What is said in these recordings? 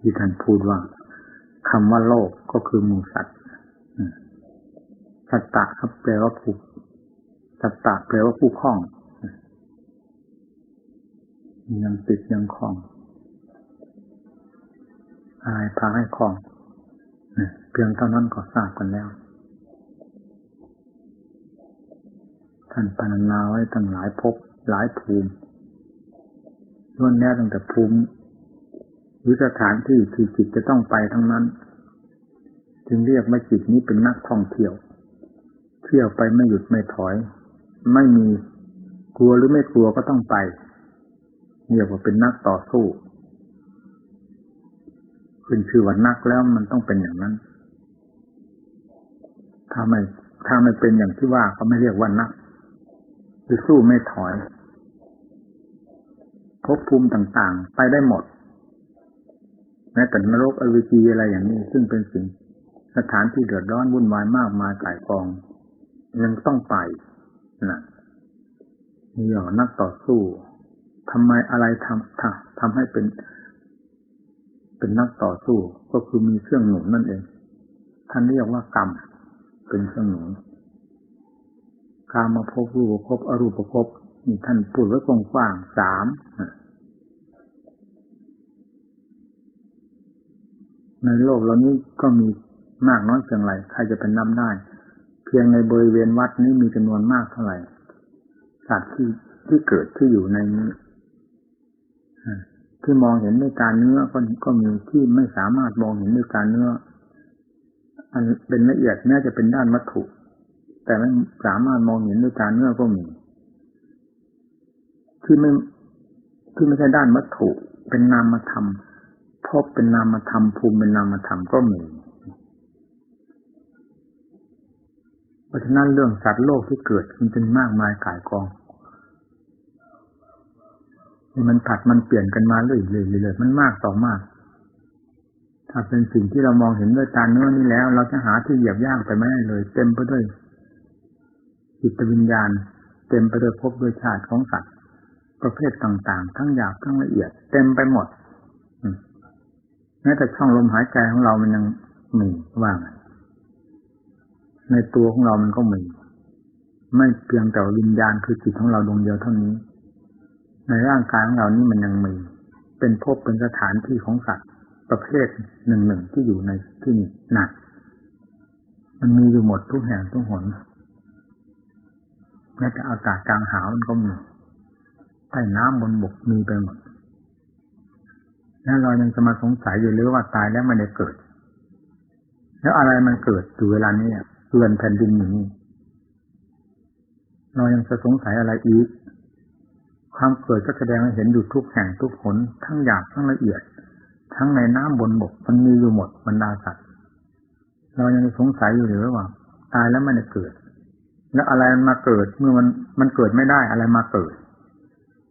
ที่ท่านพูดว่าคำว่าโลกก็คือมูสัตว์สัตตะครับแปลว่าผู้สัตตะแปลว่าผู้คล้องยังติดยังคล้องอะไรพาให้คล้องเพียงเท่านั้นก็ทราบกันแล้ว ท่านพนันนาไว้ตั้งหลายภพหลายภูมิล้วนแน่ตั้งแต่ภูมิ รือสถานที่ที่จิตจะต้องไปทั้งนั้น จึงเรียกว่าจิตนี้เป็นนักท่องเที่ยว เที่ยวไปไม่หยุดไม่ถอย ไม่มีกลัวหรือไม่กลัวก็ต้องไปเรียกว่าเป็นนักต่อสู้ขึ้นชื่อว่านักแล้วมันต้องเป็นอย่างนั้น ถ้าไม่ถ้าไม่เป็นอย่างที่ว่าก็ไม่เรียกว่านักคือสู้ไม่ถอยภพภูมิต่างๆ ไปได้หมด แม้แต่นรกอวิจีอะไรอย่างนี้ ซึ่งเป็นสิ่งสถานที่เดือดร้อนวุ่นวายมากมายกายกอง ยังต้องไปนะนี่หรอนักต่อสู้ทำไมอะไรทำทำทำให้เป็น เป็นนักต่อสู้ ก็คือมีเครื่องหนุนนั่นเอง ท่านเรียกว่ากรรมเป็นเครื่องหนุนกามาพบรูปภพอรูปภพนี่ท่านพูดไว้กว้างๆสาม ในโลกเรานี้ก็มีมากน้อยเพียงไรใครจะเป็นนับได้ เพียงในบริเวณวัดนี้มีจำนวนมากเท่าไหร่สัตว์ที่ที่เกิดที่อยู่ในนี้ที่มองเห็นด้วยการเนื้อก็ก็มีที่ไม่สามารถมองเห็นด้วยการเนื้อ อันเป็นละเอียดแม้จะเป็นด้านวัตถุ แต่ไม่สามารถมองเห็นด้วยการเนื้อก็มี ที่ไม่ที่ไม่ใช่ด้านวัตถุ เป็นนามธรรม พบเป็นนามธรรมภูมิเป็นนามธรรมก็มีเพราะฉะนั้นเรื่องสัตว์โลกที่เกิดมันเป็นมากมายกายกอง มันผัดมันเปลี่ยนกันมาเรื่อยๆเลยมันมากต่อมาก ถ้าเป็นสิ่งที่เรามองเห็นด้วยตาเนื้อนี้แล้ว เราจะหาที่เหยียบย่างไปไม่ได้เลย เต็มไปด้วยจิตวิญญาณ เต็มไปด้วยภพด้วยชาติของสัตว์ ประเภทต่างๆ ทั้งหยาบทั้งละเอียด เต็มไปหมด ม้แต่ช่องลมหายใจของเรามันยังมีว่างในตัวของเรามันก็มี ไม่เพียงแต่วิญญาณคือจิตของเราดวงเดียวเท่านี้ ในร่างกายของเรานี่มันยังมี เป็นภพเป็นสถานที่ของสัตว์ประเภทหนึ่งหนึ่งที่อยู่ในที่นี้หนัก มันมีอยู่หมดทุกแห่งทุกหนแม้แต่อากาศกลางหาวมันก็มีใต้น้ำบนบกมีไปหมด แล้วเรายังจะมาสงสัยอยู่หรือว่าตายแล้วไม่ได้เกิด แล้วอะไรมันเกิดอยู่เวลานี้เรือนแผ่นดินอย่างนี้เรายังจะสงสัยอะไรอีก ความเกิดก็แสดงให้เห็นอยู่ทุกแห่งทุกผลทั้งหยาบทั้งละเอียด ทั้งในน้ำบนบกมันมีอยู่หมดบรรดาสัตว์เรายังสงสัยอยู่หรือว่า ตายแล้วไมันจะเกิด แล้วอะไรมันมาเกิดเมื่อมันมันเกิดไม่ได้อะไรมาเกิด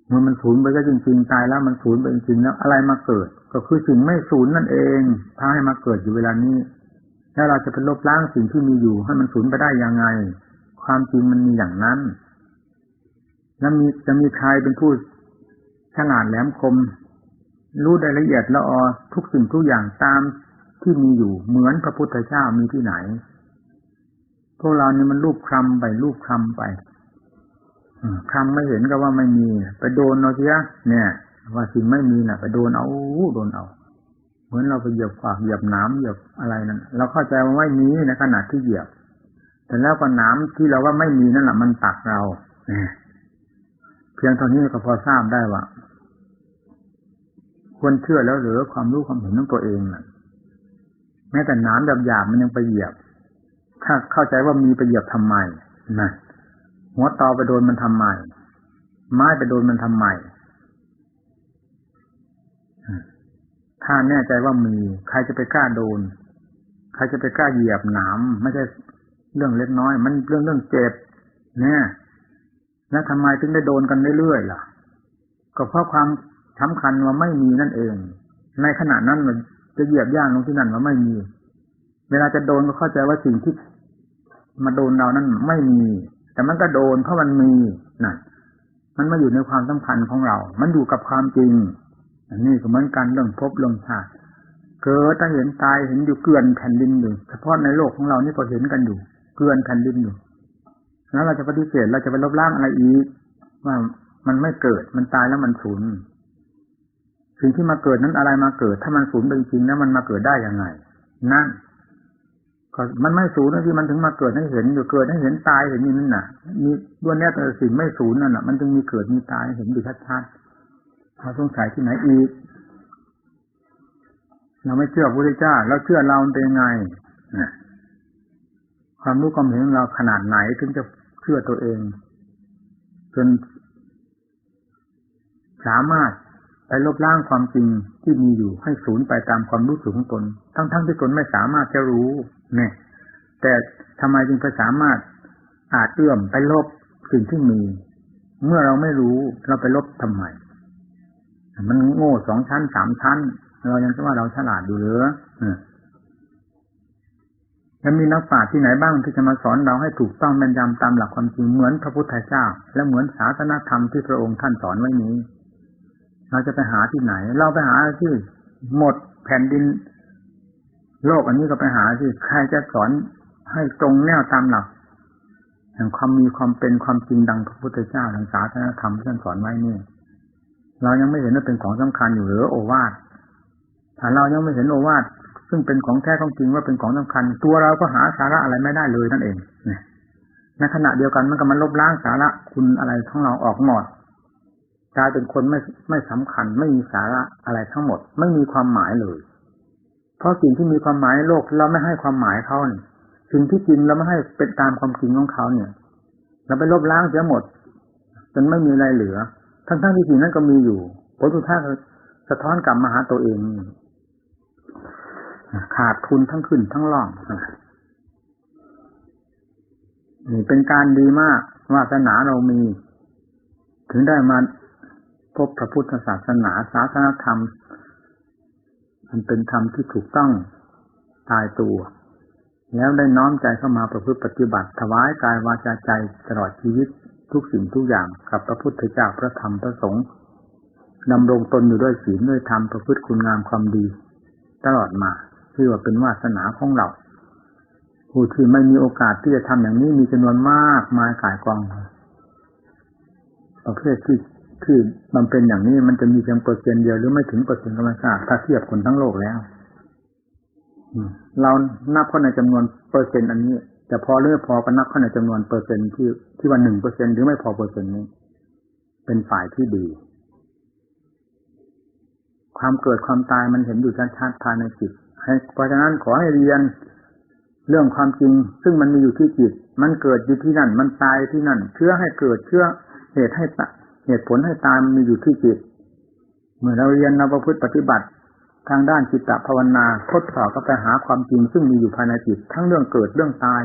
เมื่อมันสูญไปก็จริงๆตายแล้วมันสูญไปจริงๆแล้วอะไรมาเกิด ก็คือสิ่งไม่สูญนั่นเองพาให้มาเกิดอยู่เวลานี้แล้วเราจะเป็นลบล้างสิ่งที่มีอยู่ให้มันสูญไปได้ยังไง ความจริงมันมีอย่างนั้น แล้วมีจะมีใครเป็นผู้ฉลาดแหลมคม รู้รายละเอียดละออทุกสิ่งทุกอย่างตามที่มีอยู่เหมือนพระพุทธเจ้ามีที่ไหน พวกเรานี่มันรูปคลำไปรูปคลำไป คำไม่เห็นก็ว่าไม่มี ไปโดนเอาเสียเนี่ย ว่าสิ่งไม่มีน่ะ ไปโดนเอาโดนเอา เหมือนเราไปเหยียบฝากเหยียบน้ำเหยียบอะไรนั่นเราเข้าใจว่าไม่มีในขณะที่เหยียบ แต่แล้วก็น้ำที่เราว่าไม่มีนั่นแหละมันตักเราเนี่ยเพียงเท่านี้ก็พอทราบได้ว่าควรเชื่อแล้วหรือความรู้ความเห็นของตัวเองน่ะ แม้แต่น้ำหยาบๆมันยังไปเหยียบ ถ้าเข้าใจว่ามีไปเหยียบทำไมนะ หัวตอไปโดนมันทำไมไม้ไปโดนมันทำไมถ้าแน่ใจว่ามี ใครจะไปกล้าโดน ใครจะไปกล้าเหยียบหนามไม่ใช่เรื่องเล็กน้อย มันเรื่องเรื่องเจ็บเนี่ยแล้วทำไมถึงได้โดนกันเรื่อยๆล่ะ ก็เพราะความสำคัญว่าไม่มีนั่นเอง ในขณะนั้นมันจะเหยียบย่างลงที่นั่นว่าไม่มี เวลาจะโดนก็เข้าใจว่าสิ่งที่มาโดนเรานั้นไม่มี แต่มันก็โดนเพราะมันมีนั่นมันมาอยู่ในความสำคัญของเรา มันอยู่กับความจริง อันนี้ก็เหมือนกันเรื่องพบเรื่องชาติเกิดถ้าเห็นตายเห็นอยู่เกลื่อนแผ่นดินอยู่เฉพาะในโลกของเรานี่ก็เห็นกันอยู่เกลื่อนแผ่นดินอยู่แล้วเราจะปฏิเสธเราจะไปลบล้างอะไรอีกว่ามันไม่เกิดมันตายแล้วมันสูญสิ่งที่มาเกิดนั้นอะไรมาเกิด ถ้ามันสูญเป็นจริงแล้วมันมาเกิดได้ยังไง นั่น ก็มันไม่สูญนะที่มันถึงมาเกิดให้เห็นอยู่เกิดให้เห็นตายเห็นนี่นั่นน่ะ มีด้วนแน่แต่สิ่งไม่สูญนั่นน่ะมันจึงมีเกิดมีตายเห็นอยู่ชัดๆเราสงสัยที่ไหนอีกเราไม่เชื่อพระพุทธเจ้าเราเชื่อเราเป็นยังไงความรู้ความเห็นของเราขนาดไหนถึงจะเชื่อตัวเอง จนสามารถไปลบล้างความจริงที่มีอยู่ให้สูญไปตามความรู้สึกของตน ทั้งๆทที่ตนไม่สามารถจะรู้ เนี่ยแต่ทำไมจึงไปสามารถอาจเอื้อมไปลบสิ่งที่มี เมื่อเราไม่รู้เราไปลบทำไม มันโง่สองชั้นสามชั้น เรายังจะว่าเราฉลาดอยู่หรือแล้วมีนักปราชญ์ที่ไหนบ้างที่จะมาสอนเราให้ถูกต้องแม่นยำตามหลักความจริงเหมือนพระพุทธเจ้า และเหมือนศาสนธรรมที่พระองค์ท่านสอนไว้นี้ เราจะไปหาที่ไหน เราไปหาที่หมดแผ่นดิน โลกอันนี้ก็ไปหาที่ใครจะสอนให้ตรงแนวตามหลักแห่งความมีความเป็นความจริงดังพระพุทธเจ้าทางศาสนาธรรมที่ท่านสอนไว้นี่เรายังไม่เห็นว่าเป็นของสำคัญอยู่หรือโอวาทถ้าเรายังไม่เห็นโอวาทซึ่งเป็นของแท้ของจริงว่าเป็นของสำคัญ ตัวเราก็หาสาระอะไรไม่ได้เลยนั่นเองในขณะเดียวกันมันก็มันลบล้างสาระคุณอะไรของเราออกหมดกลายเป็นคนไม่ไม่สำคัญ ไม่มีสาระอะไรทั้งหมด ไม่มีความหมายเลย เพราะสิ่งที่มีความหมายโลกเราไม่ให้ความหมายเขาเนี่ยสิ่งที่จริงเราไม่ให้เป็นตามความจริงของเขาเนี่ย เราไปลบล้างเสียหมดจนไม่มีอะไรเหลือ ทั้งๆที่สิ่งนั้นก็มีอยู่ผลสุดท้ายสะท้อนกลับมาหาตัวเองขาดทุนทั้งขึ้นทั้งล่องนี่เป็นการดีมากวาสนาเรามี ถึงได้มาพบพระพุทธศาสนาศาสนธรรม มันเป็นธรรมที่ถูกต้องตายตัว แล้วได้น้อมใจเข้ามาประพฤติปฏิบัติถวายกายวาจาใจตลอดชีวิตทุกสิ่งทุกอย่างกับพระพุทธเจ้าพระธรรมพระสงฆ์ดำรงตนอยู่ด้วยศีลด้วยธรรมประพฤติคุณงามความดี ตลอดมาที่ว่าเป็นวาสนาของเราผู้ที่ไม่มีโอกาสที่จะทำอย่างนี้มีจำนวนมากมายกายกองประเภทที่ ที่มันเป็นอย่างนี้มันจะมีเพียงเปอร์เซ็นต์เดียวหรือไม่ถึงเปอร์เซ็นต์ก็ไม่ทราบถ้าเทียบคนทั้งโลกแล้วเรานับเข้าในจำนวนเปอร์เซ็นต์อันนี้แต่พอเลือกพอก็นับเข้าในจำนวนเปอร์เซ็นต์ที่ที่ว่าหนึ่งเปอร์เซ็นต์หรือไม่พอเปอร์เซ็นต์นี้ เป็นฝ่ายที่ดี ความเกิดความตายมันเห็นอยู่ชัดๆภายในจิตเพราะฉะนั้นขอให้เรียนเรื่องความจริง ซึ่งมันมีอยู่ที่จิต มันเกิดอยู่ที่นั่น มันตายที่นั่น เชื่อให้เกิดเชื่อเหตุให้ เหตุผลให้ตายมันมีอยู่ที่จิต เมื่อเราเรียนเราประพฤติปฏิบัติ ทางด้านจิตตภาวนาทดสอบก็ไปหาความจริงซึ่งมีอยู่ภายในจิต ทั้งเรื่องเกิดเรื่องตาย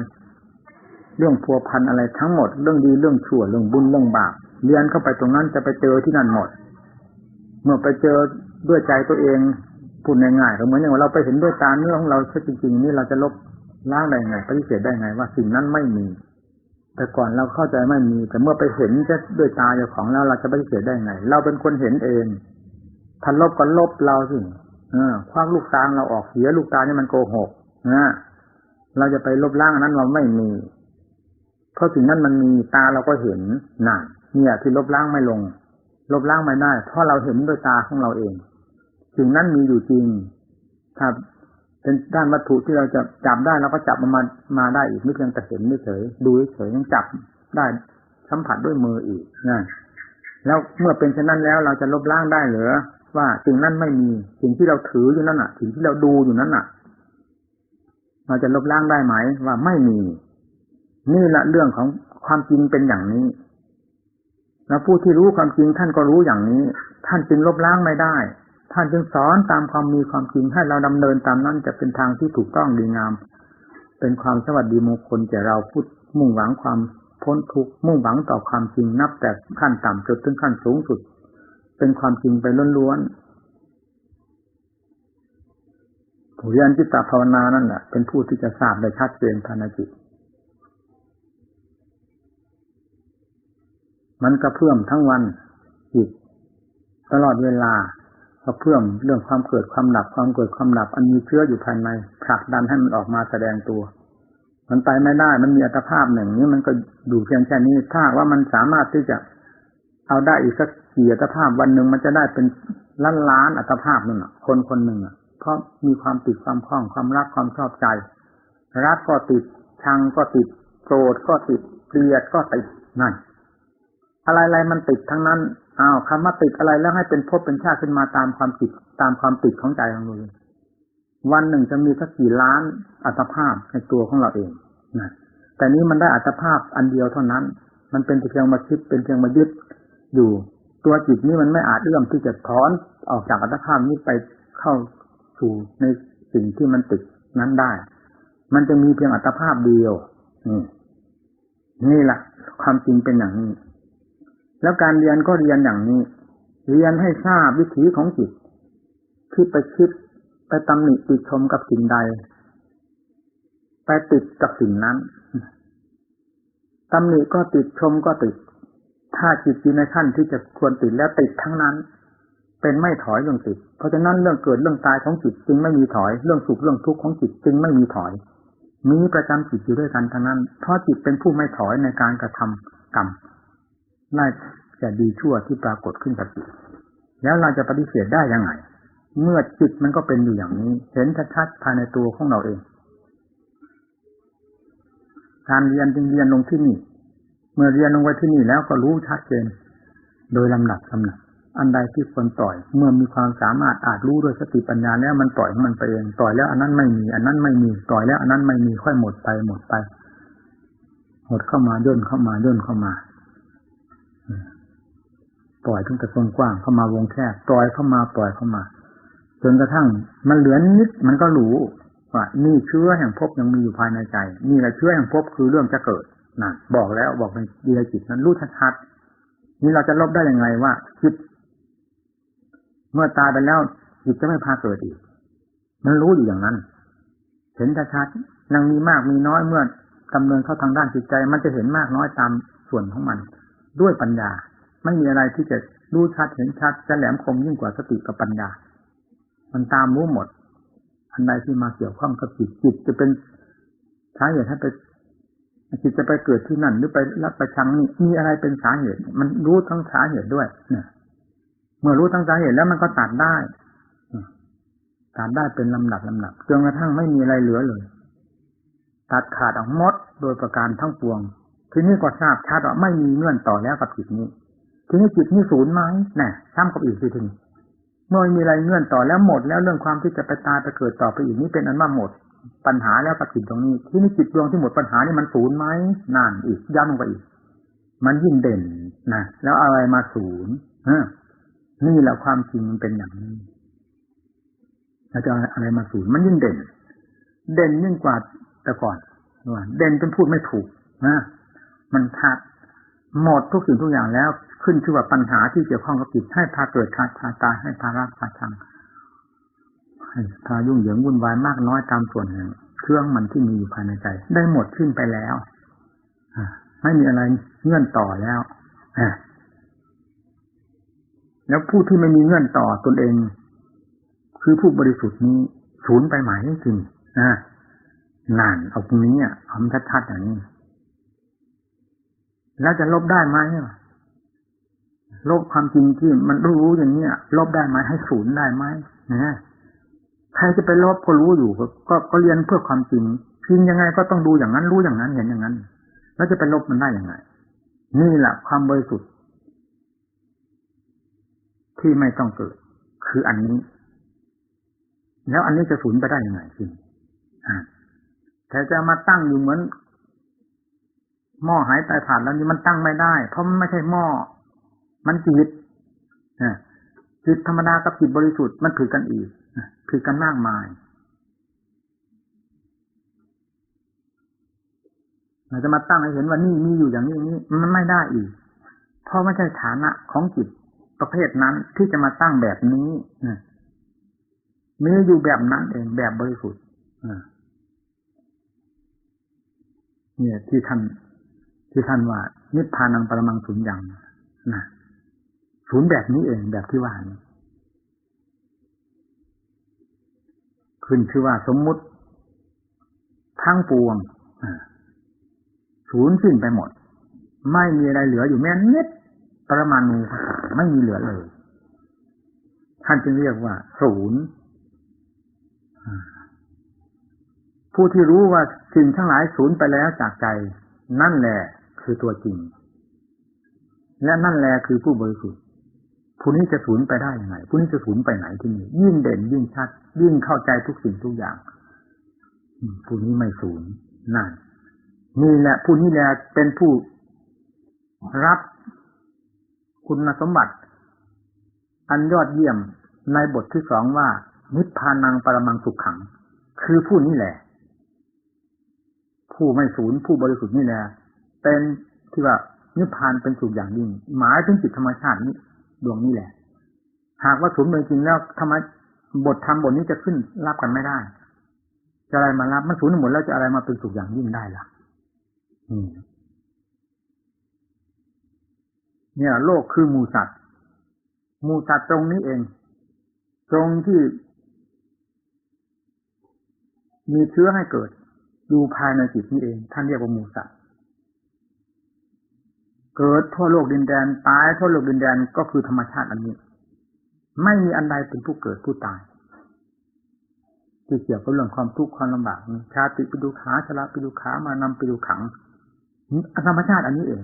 เรื่องพัวพันอะไรทั้งหมด เรื่องดีเรื่องชั่วเรื่องบุญเรื่องบาปเรียนเข้าไปตรงนั้นจะไปเจอที่นั่นหมด เมื่อไปเจอด้วยใจตัวเองพูดง่ายๆก็เหมือนอย่างเราไปเห็นด้วยตาเนื้อของเราแค่จริงๆนี่เราจะลบล้างได้ไงปฏิเสธได้ไงว่าสิ่งนั้นไม่มี แต่ก่อนเราเข้าใจไม่มี แต่เมื่อไปเห็นจะด้วยตาเจ้าของแล้วเราจะปฏิเสธได้ไง เราเป็นคนเห็นเองทันลบก็ลบเราสิเออคว้างลูกตาเราออกเสียลูกตานี่มันโกหกนะเราจะไปลบล้างนั้นเราไม่มี เพราะสิ่งนั้นมันมีตาเราก็เห็นนั่นเนี่ย ที่ลบล้างไม่ลง ลบล้างไม่ได้ เพราะเราเห็นด้วยตาของเราเอง สิ่งนั้นมีอยู่จริงถ้า เป็นด้านวัตถุที่เราจะจับได้เราก็จับมันมามาได้อีกไม่เพียงแต่เห็นไม่เฉยดูเฉยยังจับได้สัมผัสด้วยมืออีกนะแล้วเมื่อเป็นเช่นนั้นแล้วเราจะลบล้างได้หรือว่าสิ่งนั้นไม่มีสิ่งที่เราถืออยู่นั่นอะ สิ่งที่เราดูอยู่นั่นอะ เราจะลบล้างได้ไหมว่าไม่มี นี่แหละเรื่องของความจริงเป็นอย่างนี้ แล้วผู้ที่รู้ความจริงท่านก็รู้อย่างนี้ ท่านจึงลบล้างไม่ได้ ท่านจึงสอนตามความมีความจริงให้เราดำเนินตามนั้นจะเป็นทางที่ถูกต้องดีงาม เป็นความสวัสดีมงคลแก่เราพูดมุ่งหวังความพ้นทุกข์มุ่งหวังต่อความจริงนับแต่ขั้นต่ำจนถึงขั้นสูงสุด เป็นความจริงไปล้วนๆผู้เรียนจิตตภาวนานั่นแหละเป็นผู้ที่จะทราบได้ชัดเจนภายในจิตมันกระเพื่อมทั้งวันจิตตลอดเวลา ก็เพื่อมเรื่องความเกิดความดับความเกิดความดับอันมีเชื้ออยู่ภายในผลักดันให้มันออกมาแสดงตัว มันไปไม่ได้มันมีอัตภาพหนึ่งนี้มันก็อยู่เพียงแค่นี้ถ้าว่ามันสามารถที่จะเอาได้อีกสักกี่อัตภาพวันหนึ่งมันจะได้เป็นล้านล้านอัตภาพนั่นคนคนหนึ่งอะเพราะมีความติดความคล้องความรักความชอบใจ รักก็ติดชังก็ติดโกรธก็ติดเกลียดก็ติดนั่นอะไรๆมันติดทั้งนั้น อ้าวคำว่าติดอะไรแล้วให้เป็นภพเป็นชาติขึ้นมาตามความติดตามความติดของใจของเราเลยวันหนึ่งจะมีสักกี่ล้านอัตภาพในตัวของเราเองนะแต่นี้มันได้อัตภาพอันเดียวเท่านั้น มันเป็นเพียงมาคิดเป็นเพียงมายึดอยู่ ตัวจิตนี้มันไม่อาจเอื้อมที่จะถอนออกจากอัตภาพนี้ไปเข้าสู่ในสิ่งที่มันติดนั้นได้ มันจะมีเพียงอัตภาพเดียวนี่นี่แหละความจริงเป็นอย่างนี้ แล้วการเรียนก็เรียนอย่างนี้ เรียนให้ทราบวิถีของจิตที่ไปคิดไปตำหนิติชมกับสิ่งใด ไปติดกับสิ่งนั้นตำหนิก็ติดชมก็ติด ถ้าจิตอยู่ในขั้นที่จะควรติดแล้วติดทั้งนั้น เป็นไม่ถอยเรื่องติด เพราะฉะนั้นเรื่องเกิดเรื่องตายของจิตจึงไม่มีถอย เรื่องสุขเรื่องทุกข์ของจิตจึงไม่มีถอย มีประจำจิตอยู่ด้วยกันทั้งนั้น เพราะจิตเป็นผู้ไม่ถอยในการกระทำกรรม น่าจะดีชั่วที่ปรากฏขึ้นกับจิตแล้วเราจะปฏิเสธได้ยังไง เมื่อจิตมันก็เป็นอยู่อย่างนี้ เห็นชัดๆภายในตัวของเราเอง การเรียนจึงเรียนลงที่นี่ เมื่อเรียนลงไว้ที่นี่แล้วก็รู้ชัดเจน โดยลำดับลำดับอันใดที่ควรต่อย เมื่อมีความสามารถอาจรู้ด้วยสติปัญญาแล้วมันต่อยมันไปเองต่อยแล้วอันนั้นไม่มี อันนั้นไม่มีต่อยแล้วอันนั้นไม่มีค่อยหมดไปหมดไป หมดเข้ามาย่นเข้ามาย่นเข้ามา ปล่อยตั้งแต่ตรงกว้างเข้ามาวงแคบปล่อยเข้ามาปล่อยเข้ามา จนกระทั่งมันเหลือนิดมันก็รู้ว่านี่เชื้อแห่งภพยังมีอยู่ภายในใจ นี่แหละเชื้อแห่งภพคือเรื่องจะเกิดนะบอกแล้วบอกในดีจิตนั้นรู้ชัดๆนี่เราจะลบได้ยังไงว่าจิตเมื่อตายไปแล้วจิตจะไม่พาเกิดอีก มันรู้อยู่อย่างนั้น เห็นชัดๆยังมีมากมีน้อยเมื่อดำเนินเข้าทางด้านจิตใจ มันจะเห็นมากน้อยตามส่วนของมัน ด้วยปัญญา ไม่มีอะไรที่จะรู้ชัดเห็นชัดจะแหลมคมยิ่งกว่าสติกับปัญญา มันตามรู้หมด อันใดที่มาเกี่ยวข้องกับจิตจิตจะเป็นสาเหตุให้ไปจิตจะไปเกิดที่นั่นหรือไปรับประชังนี่มีอะไรเป็นสาเหตุ มันรู้ทั้งสาเหตุด้วยเนี่ยเมื่อรู้ทั้งสาเหตุแล้วมันก็ตัดได้ตัดได้เป็นลำดับลำดับจนกระทั่งไม่มีอะไรเหลือเลย ตัดขาดออกหมดโดยประการทั้งปวง ทีนี้ก็ทราบชัดว่าไม่มีเงื่อนต่อแล้วกับจิตนี้ ทีนี้จิตนี่ศูนย์ไหมน่ะซ้ำกับอีกทีถึงเมื่อมีอะไรเงื่อนต่อแล้วหมด แล้วเรื่องความที่จะไปตายไปเกิดต่อไปอีกนี้เป็นอันว่าหมด ปัญหาแล้วกับจิตตรงนี้ ที่นี่จิตดวงที่หมดปัญหานี่มันศูนย์ไหมนั่นอีกย้ำลงไปอีก มันยิ่งเด่นนะแล้วอะไรมาศูนย์นี่แหละความจริงมันเป็นอย่างนี้แล้วจะอะไรมาศูนย์มันยิ่งเด่น เด่นยิ่งกว่าแต่ก่อนเด่นจนพูดไม่ถูกนะมันทัด หมดทุกสิ่งทุกอย่างแล้วขึ้นชื่อว่าปัญหาที่เกี่ยวข้องกับจิตให้พาเกิดขาพาตายให้พารักพาชังให้พายุ่งเหยิงวุ่นวายมากน้อยตามส่วนแห่งเครื่องมันที่มีอยู่ภายในใจ ได้หมดขึ้นไปแล้วไม่มีอะไรเงื่อนต่อแล้วแล้วผู้ที่ไม่มีเงื่อนต่อตนเอง คือผู้บริสุทธิ์นี้สูญไปหมายจริงนะนานเอาตรงนี้อะทำชัดๆอย่างนี้ แล้วจะลบได้ไหมลบความจริงที่มันรู้อย่างเนี้ยลบได้ไหมให้ศูนย์ได้ไหมนะใครจะไปลบก็รู้อยู่ก็ก็เรียนเพื่อความจริงพิงยังไงก็ต้องดูอย่างนั้นรู้อย่างนั้นเห็นอย่างนั้น แล้วจะไปลบมันได้ยังไง นี่แหละความบริสุทธิ์ที่ไม่ต้องเกิด คืออันนี้ แล้วอันนี้จะสูญไปได้ยังไงจริงแต่จะมาตั้งอยู่เหมือน หม้อหายตายผ่านแล้วนี่มันตั้งไม่ได้ เพราะมันไม่ใช่หม้อ มันจิตจิตธรรมดากับจิตบริสุทธิ์มันถือกันอีกถือกันมากมายเราจะมาตั้งให้เห็นว่านี่มีอยู่อย่างนี้นี้มันไม่ได้อีก เพราะไม่ใช่ฐานะของจิตประเภทนั้นที่จะมาตั้งแบบนี้มีอยู่แบบนั้นเองแบบบริสุทธิ์เนี่ยที่ท่าน ที่ท่านว่า นิพพานังปรมังสุญญ์นะศูนย์แบบนี้เองแบบที่ว่านี้ขึ้นชื่อว่าสมมุติทั้งปวงศูนย์สิ้นไปหมด ไม่มีอะไรเหลืออยู่แม้นิดปรมาณูไม่มีเหลือเลย ท่านจึงเรียกว่าศูนย์ผู้ที่รู้ว่าสิ่งทั้งหลายศูนย์ไปแล้วจากใจ นั่นแหละ คือตัวจริง และนั่นแหละคือผู้บริสุทธิ์ผู้นี้จะศูนย์ไปได้ยังไงผู้นี้จะศูนย์ไปไหนที่นี่ยิ่งเด่นยิ่งชัด ยิ่งเข้าใจทุกสิ่งทุกอย่างผู้นี้ไม่ศูนย์นั่นนี่แหละผู้นี้แหละเป็นผู้รับคุณสมบัติ อันยอดเยี่ยมในบทที่สองว่า นิพพานังปรมังสุขขัง คือผู้นี้แหละ ผู้ไม่ศูนย์ผู้บริสุทธิ์นี่แหละ เป็นที่ว่านิพพานเป็นสุขอย่างยิ่ง หมายถึงจิตธรรมชาตินี้ดวงนี้แหละ หากว่าศูนย์เป็นจริงแล้วทำไมบทธรรมบทนี้จะขึ้นรับกันไม่ได้ จะอะไรมารับมันศูนย์หมดแล้วจะอะไรมาเป็นสุขอย่างยิ่งได้ล่ะเนี่ย โลกคือมูสัตว์มูสัตว์ตรงนี้เอง ตรงที่ มีเชื้อให้เกิดอยู่ภายในจิตนี้เอง ท่านเรียกว่ามูสัตว์ เกิดทั่วโลกดินแดนตายทั่วโลกดินแดนก็คือธรรมชาติอันนี้ ไม่มีอันใดเป็นผู้เกิดผู้ตายที่เกี่ยวกับเรื่องความทุกข์ความลำบากชาติปิดูขาชราปิดูขามานำปิดูขังธรรมชาติอันนี้เอง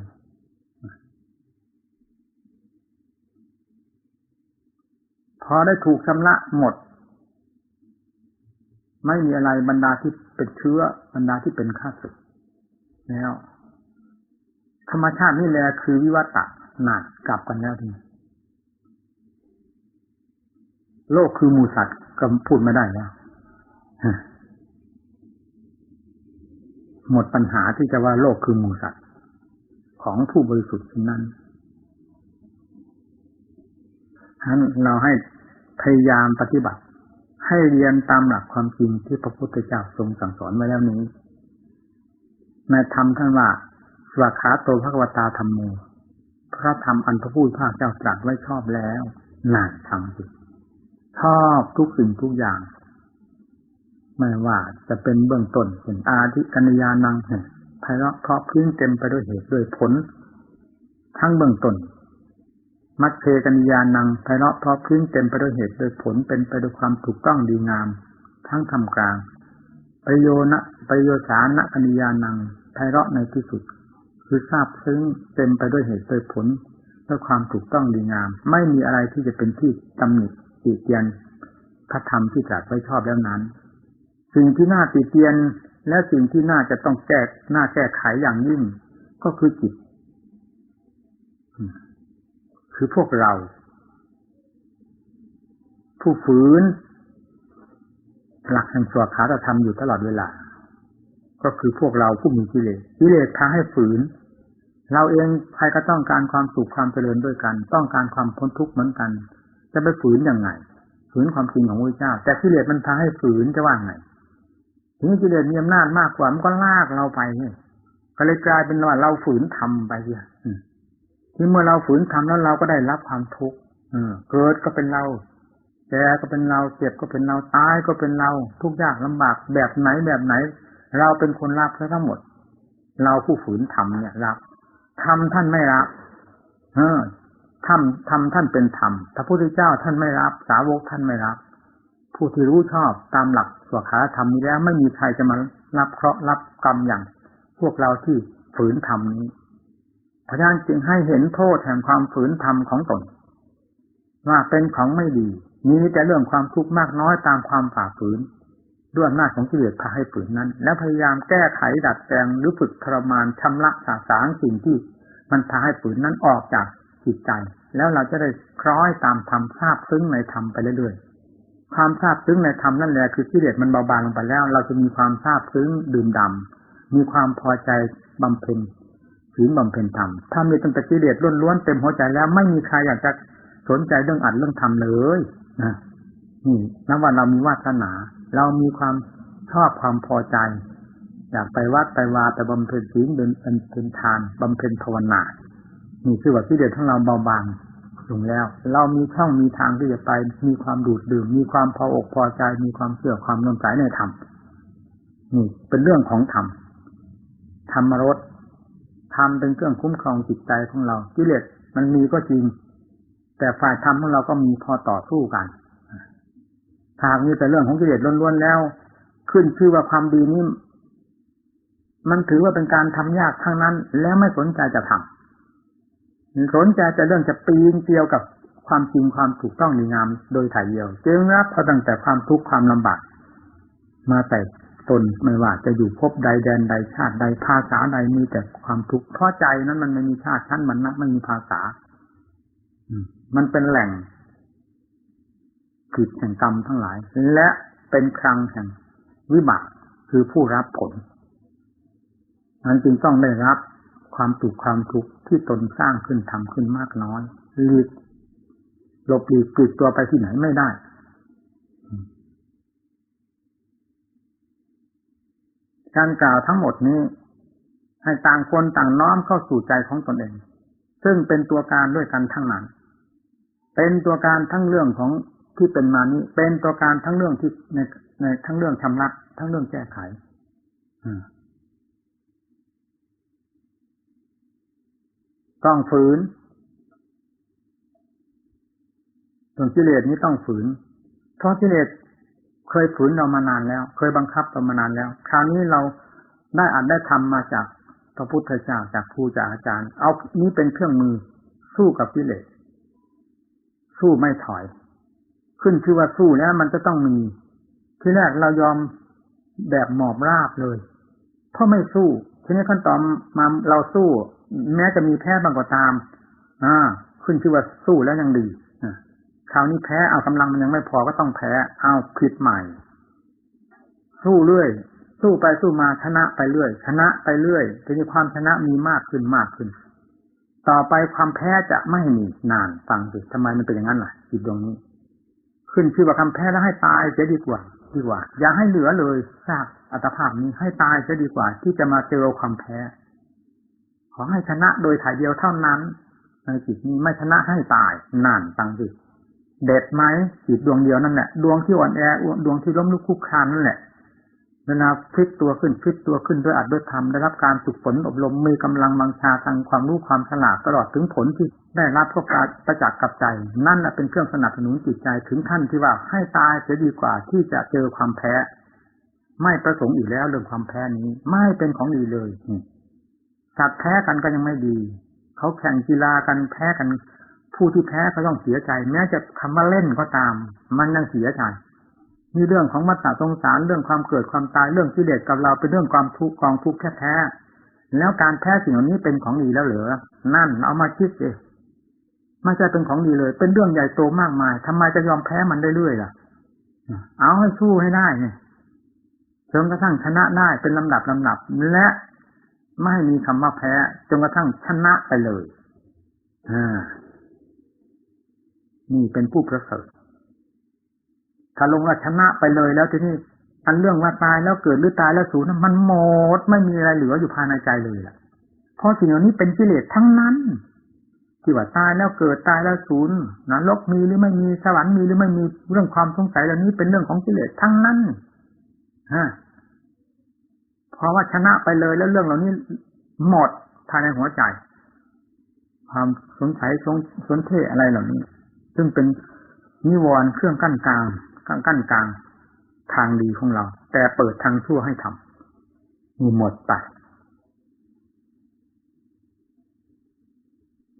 พอได้ถูกชำระหมด ไม่มีอะไรบรรดาที่เป็นเชื้อบรรดาที่เป็นข้าศึกแล้ว ธรรมชาตินี่แหละคือวิวัตะหนานกลับกันแล้วทีโลกคือมูสัตว์ก็พูดไม่ได้แล้วหมดปัญหาที่จะว่าโลกคือมูสัตว์ของผู้บริสุทธิ์นั้นฉะนั้นเราให้พยายามปฏิบัติ ให้เรียนตามหลักความจริงที่พระพุทธเจ้าทรงสั่งสอนไว้แล้วนี้ในธรรมท่านว่า วาขาโตภควตาธรรมโมพระธรรมอันพระผู้ภาคเจ้าตรัสไว้ชอบแล้วนานทำสิชอบทุกสิ่งทุกอย่าง ไม่ว่าจะเป็นเบื้องต้นเป็นอาทิกัญญานังแห่งไพเราะเพราะพื้นเต็มไปด้วยเหตุด้วยผล ทั้งเบื้องต้นมัดเพกัญญานังไพเราะเพราะพื้นเต็มไปด้วยเหตุด้วยผลเป็นไปด้วยความถูกต้องดีงาม ทั้งทำกลางประโยนะประโยชานะกัญญานังไพเราะในที่สุด คือทราบซึ้งเต็มไปด้วยเหตุด้วยผลด้วยความถูกต้องดีงาม ไม่มีอะไรที่จะเป็นที่ตำหนิติเตียนพระธรรมที่ตรัสไว้ชอบแล้วนั้น สิ่งที่น่าติเตียนและสิ่งที่น่าจะต้องแก้น่าแก้ไขอย่างยิ่ง ก็คือจิต คือพวกเรา ผู้ฝืน หลักแห่งสวขาธรรมอยู่ตลอดเวลา ก็คือพวกเราผู้มีกิเลสกิเลสพาให้ฝืน เราเองใครก็ต้องการความสุขความเจริญด้วยกัน ต้องการความพ้นทุกข์เหมือนกัน จะไปฝืนยังไงฝืนความจริงของพระเจ้า แต่กิเลสมันพาให้ฝืนจะว่าไงถึงกิเลสมีอำนาจมากกว่ามันก็ลากเราไปเนี่ยก็เลยกลายเป็นว่าเราฝืนทำไปเสียที่เมื่อเราฝืนทำแล้วเราก็ได้รับความทุกข์เกิดก็เป็นเราแก่ก็เป็นเราเจ็บก็เป็นเราตายก็เป็นเรา ทุกข์ยากลำบากแบบไหนแบบไหน เราเป็นคนรับทั้งหมด เราผู้ฝืนทำเนี่ยรับธรรมท่านไม่รับ เออธรรมธรรมท่านเป็นธรรมพระพุทธเจ้าท่านไม่รับ สาวกท่านไม่รับ ผู้ที่รู้ชอบตามหลักสวขาธรรมนี้แล้วไม่มีใครจะมารับเคราะห์รับกรรมอย่าง พวกเราที่ฝืนธรรมนี้พระญาจึงให้เห็นโทษแห่งความฝืนธรรมของตน ว่าเป็นของไม่ดีมีแต่เรื่องความทุกข์มากน้อยตามความฝ่าฝืน ด้วยอำนาจของกิเลสพาให้ฝืนนั้น แล้วพยายามแก้ไขดัดแปลงหรือฝึกทรมานชำระสาสางสิ่งที่มันพาให้ฝืนนั้นออกจากจิตใจ แล้วเราจะได้คล้อยตามธรรมทราบซึ้งในธรรมไปเรื่อยๆความทราบซึ้งในธรรมนั่นแหละคือกิเลสมันเบาบางลงไปแล้ว เราจะมีความทราบซึ้งดื่มดำมีความพอใจบำเพ็ญศีลบำเพ็ญธรรมถ้ามีตั้งแต่กิเลสล้วนๆเต็มหัวใจแล้วไม่มีใครอยากจะสนใจเรื่องอัดเรื่องทำเลยนะนี่นับว่าเรามีวาสนา เรามีความชอบความพอใจ อยากไปวัดไปวาไปบำเพ็ญศีลเป็นเป็นทานบำเพ็ญภาวนานี่คือว่าที่เด็ดทั้งเราเบาบางลงแล้ว เรามีช่องมีทางที่จะไป มีความดูดดื่ม มีความพออกพอใจ มีความเชื่อความนมใสในธรรมนี่เป็นเรื่องของธรรมธรรมรสธรรมเป็นเครื่องคุ้มครองจิตใจของเรากิเลสมันมีก็จริง แต่ฝ่ายธรรมของเราก็มีพอต่อสู้กัน หากมีแต่เรื่องของกิเลสล้วนๆแล้ว ขึ้นชื่อว่าความดีนี้มันถือว่าเป็นการทำยากทั้งนั้น แล้วไม่สนใจจะทำสนใจจะเรื่องจะปีนเกี่ยวกับความจริงความถูกต้องดีงามโดยถ่ายเดียวจึงรับเอาตั้งแต่ความทุกข์ความลำบากมาแต่ตนไม่ว่าจะอยู่พบใดแดนใดชาติใดภาษาใดมีแต่ความทุกข์เพราะใจนั้นมันไม่มีชาติชั้นมันนักไม่มีภาษา มันเป็นแหล่ง ผิดแห่งกรรมทั้งหลาย และเป็นครังแห่งวิบากคือผู้รับผลนั้นจึงต้องได้รับความตุกความทุกข์ที่ตนสร้างขึ้นทำขึ้นมากน้อยหลีกหลบหลีกปิดตัวไปที่ไหนไม่ได้ การกล่าวทั้งหมดนี้ ให้ต่างคนต่างน้อมเข้าสู่ใจของตนเอง ซึ่งเป็นตัวการด้วยกันทั้งนั้น เป็นตัวการทั้งเรื่องของ ที่เป็นมานี้ เป็นตัวการทั้งเรื่องที่ในในทั้งเรื่องชำระทั้งเรื่องแก้ไขต้องฝืนส่วนกิเลสนี้ต้องฝืน เพราะกิเลสเคยฝืนเรามานานแล้ว เคยบังคับเรามานานแล้ว คราวนี้เราได้อ่านได้ทำมาจากพระพุทธเจ้าจากครูจากอาจารย์ เอานี้เป็นเครื่องมือสู้กับกิเลสสู้ไม่ถอย ขึ้นชื่อว่าสู้แล้วมันจะต้องมี ที่แรกเรายอมแบบหมอบราบเลยเพราะไม่สู้ ทีนี้ขั้นตอนมาเราสู้ แม้จะมีแพ้บางก็ตาม อ่า ขึ้นชื่อว่าสู้แล้วยังดีคราวนี้แพ้เอากำลังมันยังไม่พอก็ต้องแพ้เอาผิดใหม่ สู้เรื่อย สู้ไปสู้มาชนะไปเรื่อย ชนะไปเรื่อยทีนี้ความชนะมีมากขึ้นมากขึ้น ต่อไปความแพ้จะไม่มีนานฟังสิทำไมมันเป็นอย่างนั้นล่ะจิตดวงนี้ ขึ้นชื่อว่าคำแพ้แล้วให้ตายจะดีกว่า ดีกว่า อย่าให้เหลือเลยซากอัตภาพนี้ให้ตายจะดีกว่า ที่จะมาเจอความแพ้ ขอให้ชนะโดยถ่ายเดียวเท่านั้นในจิตนี้ไม่ชนะให้ตายนั่นตังสิเด็ดไหมจิตดวงเดียวนั่นแหละดวงที่อ่อนแอดวงที่ล้มลุกคุกคานนั่นแหละ เวลาพลิกตัวขึ้นพลิกตัวขึ้นด้วยอัดด้วยธรรมได้รับการฝึกฝนอบรมมีกำลังบังชาทางความรู้ความฉลาดตลอดถึงผลที่ได้รับก็ประจักษ์กับใจ นั่นแหละเป็นเครื่องสนับสนุนจิตใจถึงขั้นที่ว่าให้ตายจะดีกว่าที่จะเจอความแพ้ ไม่ประสงค์อีกแล้วเรื่องความแพ้นี้ ไม่เป็นของดีเลยสัตว์แพ้กันก็ยังไม่ดี เขาแข่งกีฬากันแพ้กัน ผู้ที่แพ้ก็ต้องเสียใจ แม้จะคำว่าเล่นก็ตาม มันยังเสียใจ มีเรื่องของมัตตาสงสารเรื่องความเกิดความตายเรื่องกิเลสกับเราเป็นเรื่องความทุกข์กองทุกข์แค่แพ้แล้วการแพ้สิ่งเหล่านี้เป็นของดีแล้วเหรอนั่นเอามาคิดสิไม่ใช่เป็นของดีเลย เป็นเรื่องใหญ่โตมากมายทำไมจะยอมแพ้มันได้เรื่อยล่ะ เอาให้สู้ให้ได้เนี่ยจนกระทั่งชนะได้เป็นลำดับลำดับ และไม่มีคำว่าแพ้จนกระทั่งชนะไปเลยอ่านี่เป็นผู้ประเสริฐ ถ้าลงว่าชนะไปเลยแล้วทีนี้อันเรื่องว่าตายแล้วเกิดหรือตายแล้วสูญมันหมดไม่มีอะไรเหลืออยู่ภายในใจเลยล่ะเพราะสิ่งเหล่านี้เป็นกิเลสทั้งนั้น ที่ว่าตายแล้วเกิดตายแล้วสูญนรกมีหรือไม่มีสวรรค์มีหรือไม่มีเรื่องความสงสัยเหล่านี้เป็นเรื่องของกิเลสทั้งนั้นฮะเพราะว่าชนะไปเลยแล้วเรื่องเหล่านี้หมดภายในหัวใจ ความสงสัยสงสนเทอะไรเหล่านี้ ซึ่งเป็นนิวรณ์เครื่องกั้นกลาง กั้นกั้นกลางทางดีของเรา แต่เปิดทางชั่วให้ทำมีหมดไป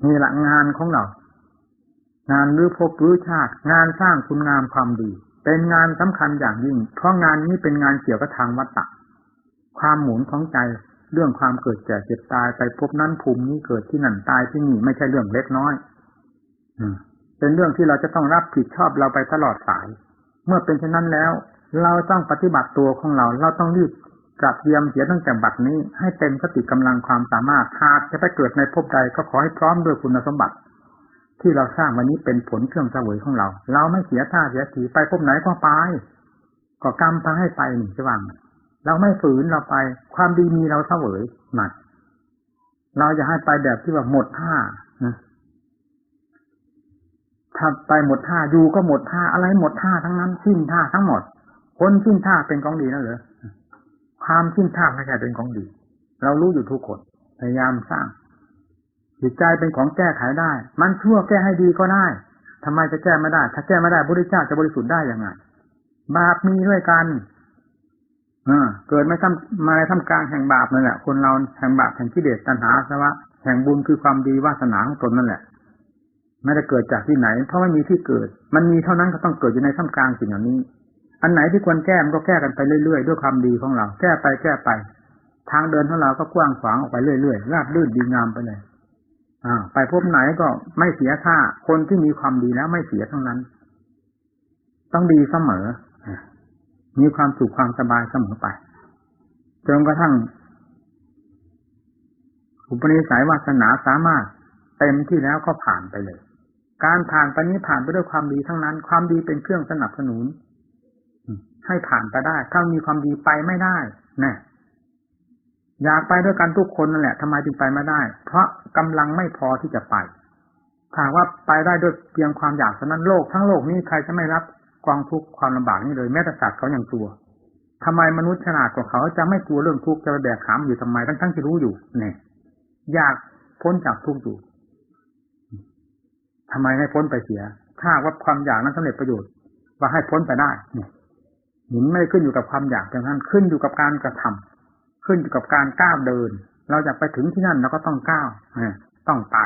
นี่หละงานของเรา งานรื้อพบรื้อชาติ งานสร้างคุณงามความดี เป็นงานสำคัญอย่างยิ่ง เพราะงานนี้เป็นงานเกี่ยวกับทางวัตตะ ความหมุนของใจเรื่องความเกิดแก่เจ็บตายไปพบนั้นภูมินี้เกิดที่นั่นตายที่นี่ไม่ใช่เรื่องเล็กน้อยอเป็นเรื่องที่เราจะต้องรับผิดชอบเราไปตลอดสาย เมื่อเป็นเช่นนั้นแล้ว เราต้องปฏิบัติตัวของเรา เราต้องรีบกลับเยียมเสียตั้งแต่บัดนี้ ให้เต็มสติกำลังความสามารถหากจะไปเกิดในภพใดก็ขอให้พร้อมด้วยคุณสมบัติ ที่เราสร้างวันนี้เป็นผลเครื่องเสวยของเรา เราไม่เสียท่าเสียทีไปพบไหนก็ไปก็กรรมพาให้ไปหนึ่งจะว่างเราไม่ฝืนเราไป ความดีมีเราเสวยหนักเราจะให้ไปแบบที่ว่าหมดท่านะ ถ้าไปหมดท่าอยู่ก็หมดท่าอะไรหมดท่าทั้งนั้นสิ้นท่าทั้งหมดคนสิ้นท่าเป็นของดีนั่นเหรอความสิ้นท่าไม่ใช่เป็นของดี เรารู้อยู่ทุกคนพยายามสร้างจิตใจเป็นของแก้ไขได้ มันชั่วแก้ให้ดีก็ได้ทำไมจะแก้ไม่ได้ ถ้าแก้ไม่ได้พระพุทธเจ้าจะบริสุทธิ์ได้ยังไงบาปมีด้วยกันอเกิดไม่ทำมาในทำกลางแห่งบาปนั่นแหละคนเราแห่งบาปแห่งกิเลสตัณหาสวะแห่งบุญคือความดีวาสนาของตนนั่นแหละ ไม่ได้เกิดจากที่ไหน เพราะไม่มีที่เกิด มันมีเท่านั้นก็ต้องเกิดอยู่ในท่ามกลางสิ่งเหล่านี้ อันไหนที่ควรแก้มันก็แก้กันไปเรื่อยๆด้วยความดีของเรา แก้ไปแก้ไป ทางเดินของเราก็กว้างขวางออกไปเรื่อยๆราบรื่นดีงามไปเลยอ่าไปพบไหนก็ไม่เสียค่า คนที่มีความดีแล้วไม่เสียทั้งนั้น ต้องดีเสมอ มีความสุขความสบายเสมอไปจนกระทั่ง อุปนิสัยวาสนาสามารถเต็มที่แล้วก็ผ่านไปเลย การผ่านไปนี้ผ่านไปด้วยความดีทั้งนั้น ความดีเป็นเครื่องสนับสนุน ให้ผ่านไปได้ ถ้ามีความดีไปไม่ได้นะอยากไปด้วยกันทุกคนนั่นแหละทำไมจึงไปไม่ได้ เพราะกำลังไม่พอที่จะไปถ้าว่าไปได้ด้วยเพียงความอยากเท่านั้นโลก ทั้งโลกนี้ใครจะไม่รับกองทุกข์ความลำบากนี่เลยแม้แต่สัตว์เขาอย่างตัวทำไมมนุษย์ฉลาดกว่าเขาจะไม่กลัวเรื่องทุกข์จะไปแบกขามอยู่ทำไมทั้งทั้งที่รู้อยู่เนี่ยอยากพ้นจากทุกข์อยู่ ทำไมไม่พ้นไปเสีย ถ้าว่าความอยากนั้นสำเร็จประโยชน์ว่าให้พ้นไปได้เนี่ยหนุนไม่ขึ้นอยู่กับความอยากอย่างนั้นขึ้นอยู่กับการกระทำขึ้นอยู่กับการก้าวเดิน เราอยากไปถึงที่นั่นเราก็ต้องก้าวต้องไป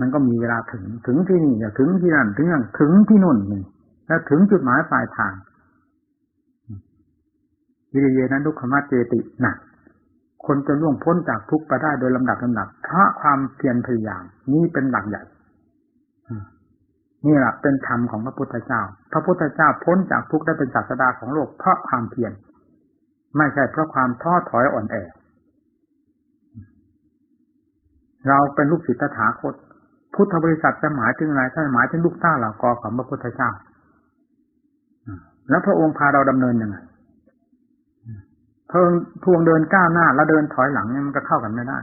มันก็มีเวลาถึงถึงที่นี่อย่าถึงที่นั่นถึงอย่างถึงที่นู่นนี่แล้วถึงจุดหมายปลายทางวิริยนั้นทุกขมาเจติหนักคนจะล่วงพ้นจากทุกข์ไปได้โดยลำดับลำดับเพราะความเพียรพยายามนี่เป็นหลักใหญ่ นี่แหละเป็นธรรมของพระพุทธเจ้า พระพุทธเจ้าพ้นจากทุกข์ได้เป็นศาสดาของโลกเพราะความเพียรไม่ใช่เพราะความท้อถอยอ่อนแอ เราเป็นลูกศิษย์ตถาคต พุทธบริษัทจะหมายถึงอะไรถ้าหมายถึงลูกต้าเหล่ากอของพระพุทธเจ้า แล้วพระองค์พาเราดำเนินยังไงเพิ่งทวงเดินก้าวหน้า แล้วเดินถอยหลังเนี่ยมันก็เข้ากันไม่ได้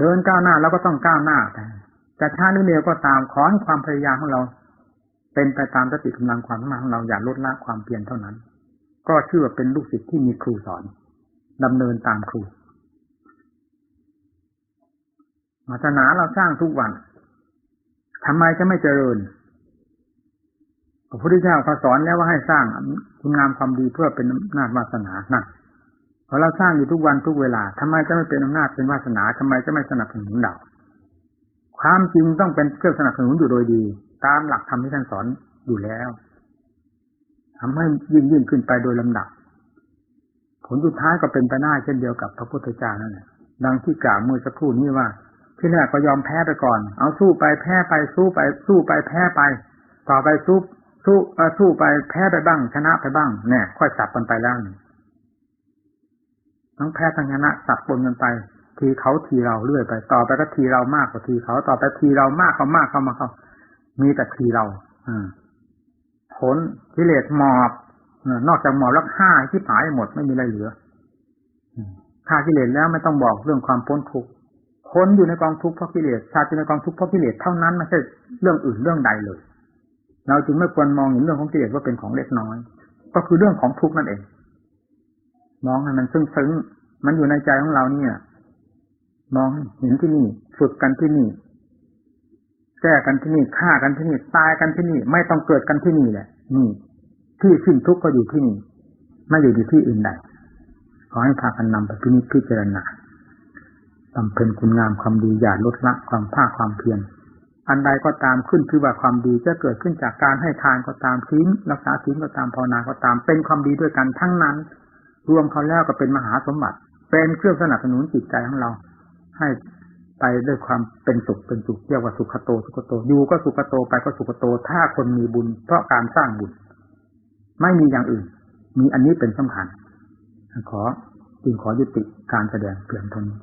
เดินก้าวหน้าแล้วก็ต้องก้าวหน้าแต่ จะช้าหรือเร็วก็ตามขอให้ความพยายามของเรา เป็นไปตามสติกำลังความสามารถของเราอย่าลดละความเพียรเท่านั้น ก็ชื่อว่าเป็นลูกศิษย์ที่มีครูสอนดำเนินตามครูศาสนาเราสร้างทุกวันทำไมจะไม่เจริญพระพุทธเจ้าเขาสอนแล้วว่าให้สร้างคุณงามความดีเพื่อเป็นอำนาจวาสนานะพอเราสร้างอยู่ทุกวันทุกเวลาทำไมจะไม่เป็นอำนาจเป็นวาสนาทำไมจะไม่สนับสนุนเรา ความจริงต้องเป็นเครื่องสนับสนุนอยู่โดยดี ตามหลักธรรมที่ท่านสอนอยู่แล้วทำให้ยิ่งยิ่งขึ้นไปโดยลำดับ ผลสุดท้ายก็เป็นไปได้เช่นเดียวกับพระพุทธเจ้านั่นแหละดังที่กล่าวเมื่อสักครู่นี้ว่า ที่แรกก็ยอมแพ้ไปก่อน เอาสู้ไปแพ้ไปสู้ไป สู้ไปแพ้ไป ต่อไปสู้สู้สู้ไปแพ้ไปบ้าง ชนะไปบ้างเนี่ยค่อยสับกันไปแล้วทั้งแพ้ทั้งชนะสับปนกันไป ทีเขาทีเราเรื่อยไป ต่อไปก็ทีเรามากกว่าทีเขาต่อไปทีเรามากเขามากเขามาเขามีแต่ทีเรา อืมผลกิเลสหมอบนอกจากหมอบแล้วฆ่าที่หายหมดไม่มีอะไรเหลือฆ่ากิเลสแล้วไม่ต้องบอกเรื่องความพ้นทุกข์คนอยู่ในกองทุกข์เพราะกิเลสชาติอยู่ในกองทุกข์เพราะกิเลสเท่านั้นไม่ใช่เรื่องอื่นเรื่องใดเลย เราจึงไม่ควรมองเห็นเรื่องของกิเลสว่าเป็นของเล็กน้อย ก็คือเรื่องของทุกข์นั่นเอง มองให้มันซึ้งซึ้งมันอยู่ในใจของเราเนี่ย มองเห็นที่นี่ฝึกกันที่นี่แก้กันที่นี่ฆ่ากันที่นี่ตายกันที่นี่ ไม่ต้องเกิดกันที่นี่แหละนี่ ที่สิ้นทุกข์ก็อยู่ที่นี่ ไม่อยู่ที่อื่นใดขอให้พากันนำไปพินิจพิจารณาบำเพ็ญคุณงามความดีอย่าลดละความภาคความเพียรอันใดก็ตามขึ้นคือว่าความดีจะเกิดขึ้นจากการให้ทานก็ตามทิ้งรักษาทิ้งก็ตามภาวนาก็ตาม เป็นความดีด้วยกันทั้งนั้น รวมเขาแล้วก็เป็นมหาสมบัติ เป็นเครื่องสนับสนุนจิตใจของเรา ให้ไปด้วยความเป็นสุขเป็นสุขเรียกว่าสุขโต สุขโตอยู่ก็สุขโตไปก็สุขโต ถ้าคนมีบุญ เพราะการสร้างบุญ ไม่มีอย่างอื่น มีอันนี้เป็นสำคัญขอจึงขอยุติการแสดงเพียงเท่านี้